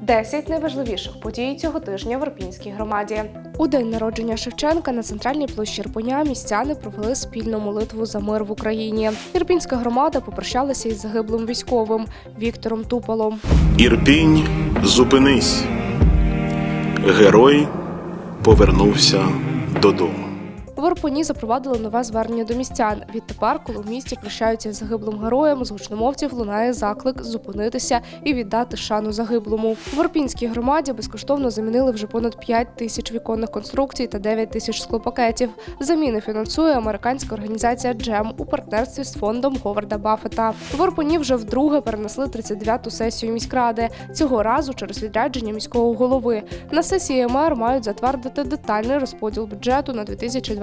10 найважливіших подій цього тижня в Ірпінській громаді. У день народження Шевченка на центральній площі Ірпеня містяни провели спільну молитву за мир в Україні. Ірпінська громада попрощалася із загиблим військовим Віктором Туполом. Ірпінь, зупинись. Герой повернувся додому. В Ірпені запровадили нове звернення до містян. Відтепер, коли в місті прощаються з загиблим героєм, з гучномовців лунає заклик зупинитися і віддати шану загиблому. В Ірпінській громаді безкоштовно замінили вже понад 5 тисяч віконних конструкцій та 9 тисяч склопакетів. Заміни фінансує американська організація Джем у партнерстві з фондом Говарда Баффета. В Ірпені вже вдруге перенесли 39-ту сесію міськради. Цього разу через відрядження міського голови. На сесії мер мають затвердити детальний розподіл бюджету на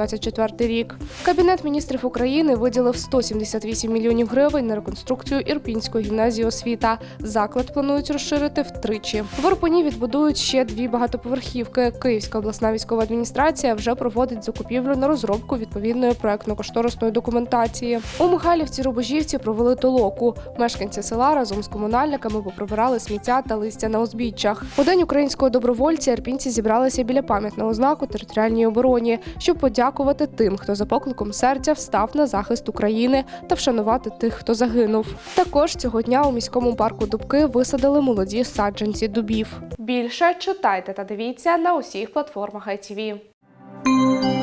2024 рік. Кабінет міністрів України виділив 178 мільйонів гривень на реконструкцію Ірпінської гімназії освіта. Заклад планують розширити втричі. В Ірпені відбудують ще дві багатоповерхівки. Київська обласна військова адміністрація вже проводить закупівлю на розробку відповідної проектно-кошторисної документації. У Михайлівці Рубожівці провели толоку. Мешканці села разом з комунальниками поприбирали сміття та листя на узбіччях. У день українського добровольця ірпінці зібралися біля пам'ятного знаку територіальній обороні, щоб подякувати тим, хто за покликом серця встав на захист України та вшанувати тих, хто загинув. Також цього дня у міському парку Дубки висадили молоді саджанці дубів. Більше читайте та дивіться на усіх платформах ITV.